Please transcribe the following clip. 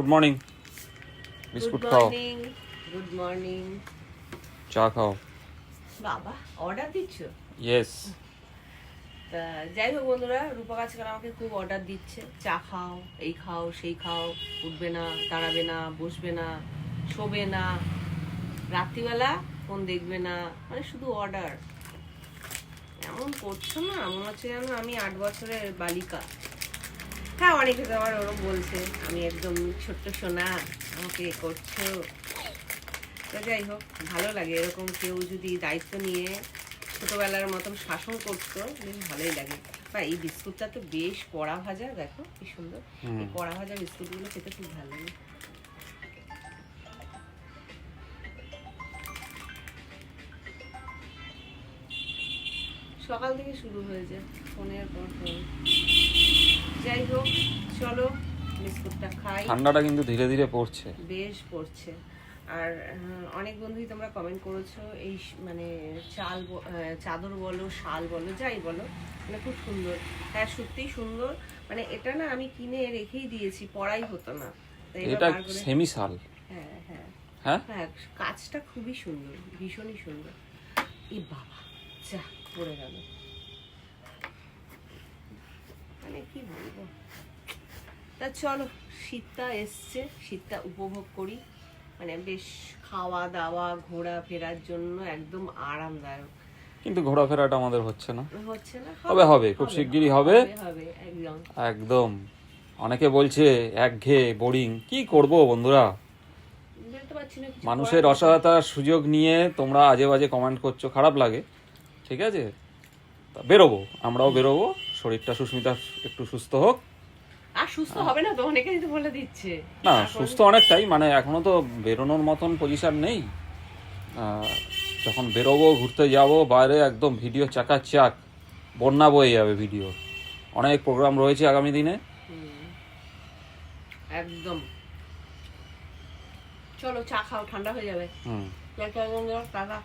Good morning biscuit খাও good morning চা খাও বাবা অর্ডার দিচ্ছ? ইয়েস তা যাই হোক বন্ধুরা রূপক আজকাল আমাকে খুব অর্ডার দিচ্ছে। চা খাও এই খাও সেই খাও উঠবে না দাঁড়াবে না বসবে না শোবে না রাত্রিবেলা ফোন দেখবে না মানে শুধু অর্ডার এমন করছ না মনে হচ্ছে যেন আমি আট বছরের বালিকা। হ্যাঁ অনেকে তো আমার ওরকম বলছে। আমি একদম ছোট্ট সোনা আমাকে করছ। তা যাই হোক ভালো লাগে। এরকম কেউ যদি দায়িত্ব নিয়ে ছোটবেলার মতন শাসন করতো বেশ ভালোই লাগে। বা এই বিস্কুটটা তো বেশ কড়া ভাজা দেখো কি সুন্দর। এই কড়া ভাজা বিস্কুটগুলো খেতে খুব ভালো লাগে। সকাল থেকে শুরু হয়ে যায় ফোনের পর ফোন চলো বিস্কুটটা খাই। ঠান্ডাটা কিন্তু ধীরে ধীরে পড়ছে। বেশ পড়ছে। আর অনেক বন্ধুই তোমরা কমেন্ট করেছ এই মানে চাল চাদর বলো শাল বলো যাই বলো মানে খুব সুন্দর। হ্যাঁ সত্যিই সুন্দর। মানে এটা না আমি কিনে রেখেই দিয়েছি পড়াই হতো না। এটা সেমি শাল হ্যাঁ হ্যাঁ। হ্যাঁ? হ্যাঁ কাজটা খুবই সুন্দর ভীষণই সুন্দর। এই বাবা যা পড়ে গেল। মানে কি বলব? তা চলো শীতটা এসছে শীতটা উপভোগ করি। মানে বেশ খাওয়া দাওয়া ঘোরা ফেরার জন্য একদম আরামদায়ক। কিন্তু ঘোরাফেরাটা আমাদের হচ্ছে না। হচ্ছে না? হবে, হবে, খুব শিগগিরই হবে। একদম। একদম। অনেকে বলছে একঘেয়ে বোরিং কি করব বন্ধুরা? মানুষের অসহায়তার সুযোগ নিয়ে তোমরা আজে বাজে কমেন্ট করছ খারাপ লাগে। ঠিক আছে? তা বেরোবো আমরাও বেরোবো। শরীরটা সুস্মিতা একটু সুস্থ হোক। আর সুস্থ হবে না তো অনেকেই তো বলে দিচ্ছে। না সুস্থ অনেকটাই মানে এখনও তো বেরোনোর মতন পজিশন নেই। যখন বেরোবো ঘুরতে যাব বাইরে একদম ভিডিও চাকা চাক বন্যা বয়ে যাবে ভিডিও অনেক প্রোগ্রাম রয়েছে আগামী দিনে। একদম। চলো চা খাও ঠান্ডা হয়ে যাবে। হুম। টাটা